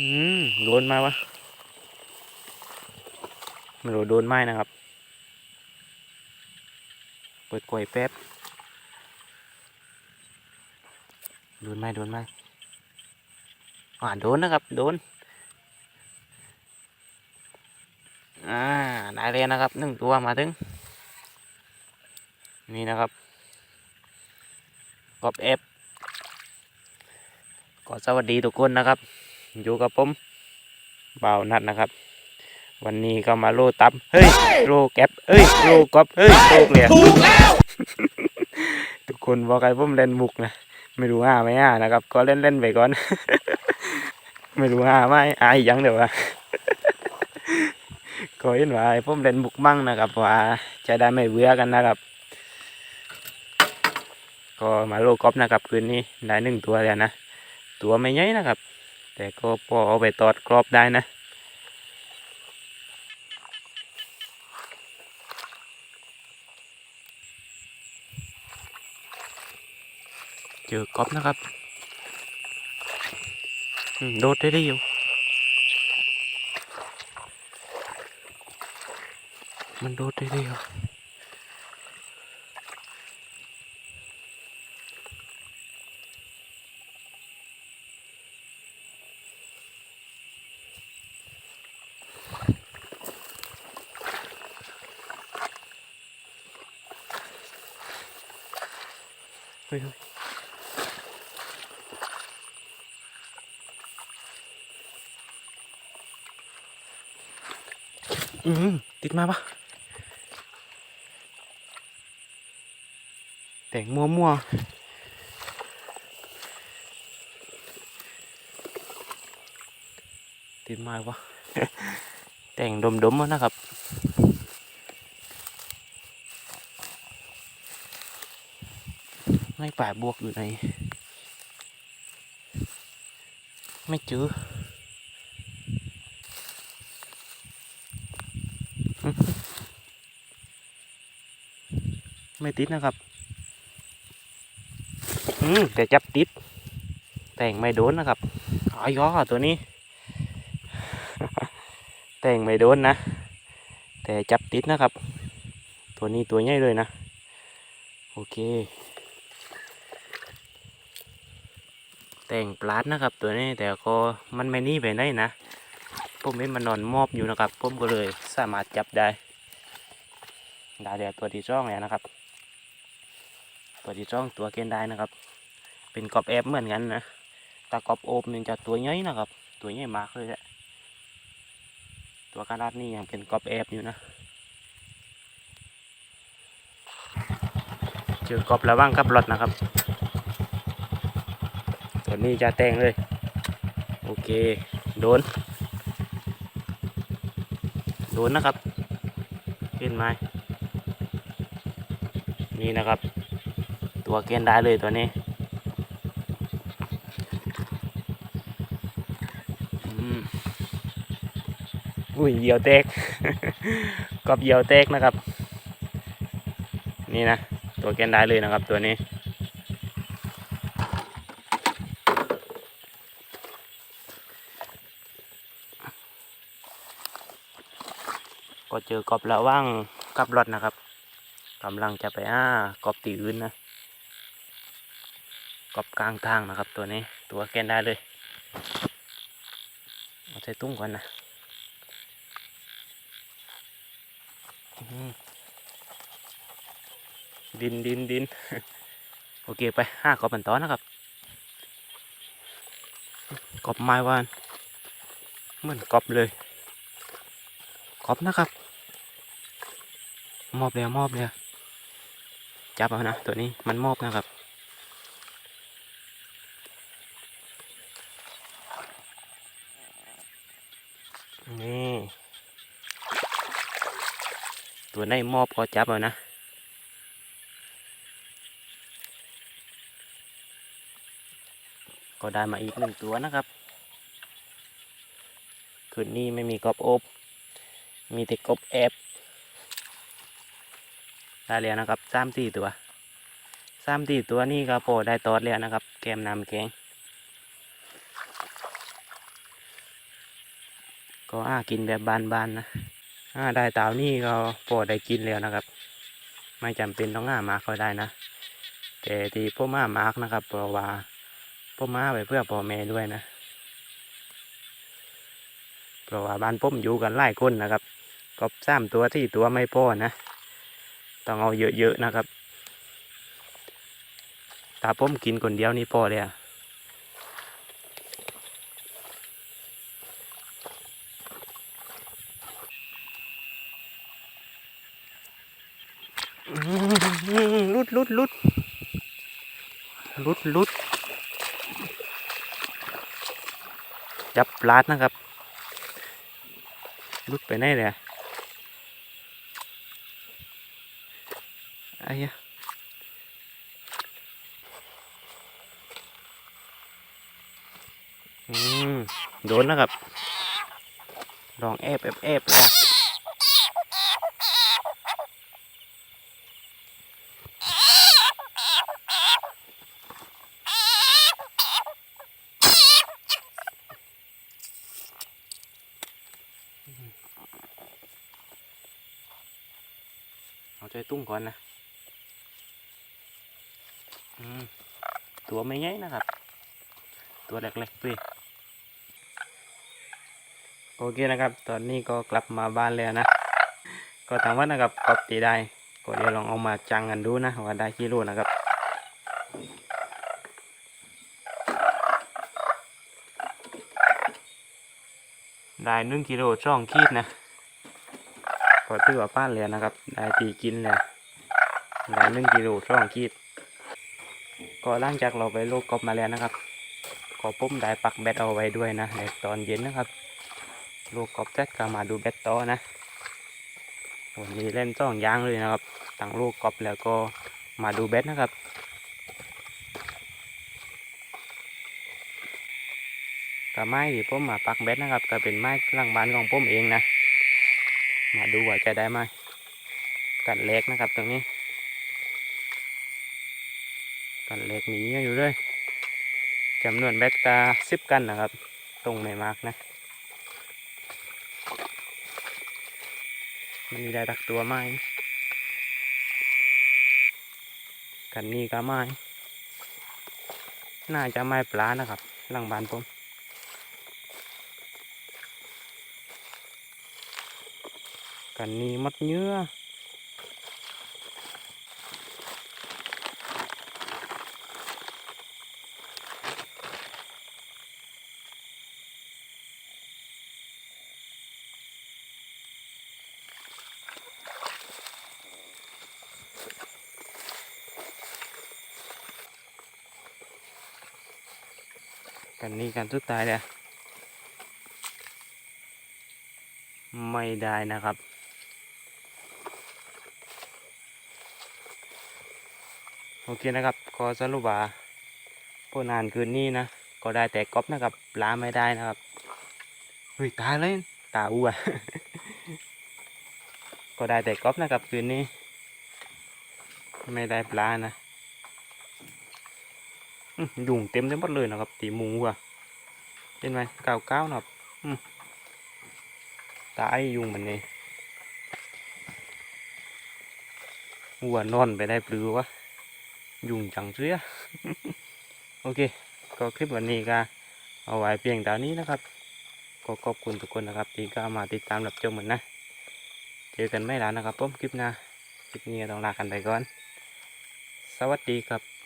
อืมโดนมาวะไม่รู้โดนไหมนะครับ เปิดกล้วยแป๊บโดนไหมโดนไหมอ่าโดนนะครับ โดน อ่าได้เลยนะครับหนึ่งตัวมาถึง นี่นะครับกอบเอฟก็สวัสดีทุกคนนะครับ อยู่กับผมบ่าวนัดนะครับ วันนี้ก็มาโลตับเฮ้ยโลแก๊ปเฮ้ยโลกอบเฮ้ยโลเกลียถูกแล้วทุกคนบอกใครผมเล่นมุกนะไม่รู้ห้าไม่ห้านะครับ ก็เล่นเล่นๆไปก่อน ไม่รู้ห้าไม่อายยังเดี๋ยววะก็เห็นว่าให้ผมเล่นมุกมั่งนะครับว่าจะได้ไม่เบื่อกันนะครับ ก็มาโลกอล์ฟนะครับคืนนี้ได้หนึ่งตัวแล้วนะ ตัวไม่ใหญ่นะครับ แต่ก็พอเอาไปตอดกรอบได้นะเจอกอบนะครับโดดได้ดีอยู่มันโดดได้ดีอยู่ เฮ้ยเฮ้ยอืมติดมาปะแต่งมัวมัวติดมาวะแต่งดมดมๆนะครับ ไม่ป่าบวกอยู่ไหน ไม่เจออื้อหือไม่ติดนะครับ อืมแต่จับติด แต่งไม่โดนนะครับอ๋อยอตัวนี้ แต่งไม่โดนนะ แต่จับติดนะครับ ตัวนี้ตัวใหญ่เลยนะ โอเค แต่งปลาดนะครับ ตัวนี้แต่ก็มันไม่นี่ไปไหนนะผมเห็นมันนอนมอบอยู่นะครับผมก็เลยสามารถจับได้ได้แต่ตัวที่ช่องเนี่ยนะครับ ตัวที่ช่องตัวเกณฑ์ได้นะครับ เป็นกรอบแอบเหมือนกันนะต่กอบโอบนี่จะตัวใหญ่นะครับ ตัวใหญ่มากเลยแหละตัวกระดาษนี่ยังเป็นกรอบแอบอยู่นะเจอกรอบระว่างกับรถนะครับ วนี้จะแต่งเลย โอเค โดน โดนนะครับ ขึ้นไหมนี่นะครับ ตัวเกณฑ์ได้เลยตัวนี้อุ้ยเหยียวแตกกอบเหยียวแตกนะครับ นี่นะ ตัวเกณฑ์ได้เลยนะครับตัวนี้ ก็เจอกอบระว่างกับรถนะครับกำลังจะไปอ้ากอบตีอื่นนะกอบกลางทางนะครับตัวนี้ตัวแกนได้เลยเอาใส่ตุ้งก่อนนะดินดินดินโอเคไปห้ากอบเป็นต้อนนะครับกอบไม้วานเหมือนกอบเลย กบนะครับ มอบแล้วมอบแล้วจับเอานะตัวนี้มันมอบนะครับ นี่ตัวในมอบก็จับเอานะก็ได้มาอีกหนึ่งตัวนะครับ คืนนี้ไม่มีกอบอบ มีแต่กบแอบได้แล้วนะครับสามตีตัวสามตีตัวนี่ก็พอได้ตอดแล้วนะครับ แกมน้ำแกงก็อ้ากินแบบบานๆนะอ้าได้เต่านี่ก็พอได้กินแล้วนะครับ ไม่จำเป็นต้องอ้ามาก็ได้นะ แต่ที่พ่อมามาร์กนะครับเพราะว่าพ่อมาไปเพื่อพ่อแม่ด้วยนะ เพราะว่าบ้านผมอยู่กันหลายคนนะครับ ก็สามตัวที่ตัวไม่พอนะ ต้องเอาเยอะๆนะครับตาผมกินคนเดียวนี่พอเลยอะลุดลุดลุดลุดลุดจับปลาดนะครับลุดไปไหนเลยอะ ไอ้ยะอืมโดนนะครับ ลองแอบแอบแอบเลยอะเอาใจตุ้งก่อนนะอืม ตัวไม่ใหญ่นะครับ ตัวเล็กๆพี่โอเคนะครับ ตอนนี้ก็กลับมาบ้านแล้วนะ ก็ทางวัดนะครับกบตีได้ ก็เดี๋ยวลองเอามาจังกันดูนะว่าได้กี่โลนะครับได้หนึ่งกิโลช่องขีดนะก็ถือว่าป้านเลยนะครับ ได้ตีกินแล้วได้หนึ่งกิโลช่องขีด ก็หลังจากเราไปโลกกบมาแล้วนะครับ ก็ปุ้มได้ปักแบตเอาไว้ด้วยนะในตอนเย็นนะครับลูกกบแจ็คก็มาดูแบตต่อนะวันนี้เล่นสองยางเลยนะครับตั้งลูกกบแล้วก็มาดูแบตนะครับกับไม้ที่ผมมาปักแบตนะครับ ก็เป็นไม้หลังบ้านของผมเองนะ มาดูว่าจะได้ไหมกันเล็กนะครับตรงนี้ กันเล็กหนีอยู่เลยจำนวนแบตก็สิบกันนะครับ ตรงไม่มากนะ มันมีได้ตักตัวไหมกันนี่ก็ไม้น่าจะไม้ปลานะครับ หลังบ้านผมกันนี่มัดเนื้อ กันนี่กันสุดท้ายเลยไม่ได้นะครับ โอเคนะครับก็สรุปว่าพวกนานคืนนี้นะก็ได้แต่ก๊อปนะครับปลาไม่ได้นะครับเฮ้ยตายเลยตาอ้วก็ได้แต่ก๊อปนะครับคืนนี้ ไม่ได้ปลานะ ยุงเต็มไปหมดเลยนะครับ ตีหมูอะเห็นไหมก้าเก้านะครับตายยุงมันนี่วัวนอนไปได้ปลือวะยุงจังเสียโอเค ก็คลิปวันนี้ก็เอาไว้เพียงเท่านี้นะครับก็ขอบคุณทุกคนนะครับที่ก็มาติดตามรับชมเหมือนนะเจอกันไม่แล้วนะครับผมคลิปหน้าคลิปนี้ต้องลากันไปก่อน สวัสดีครับ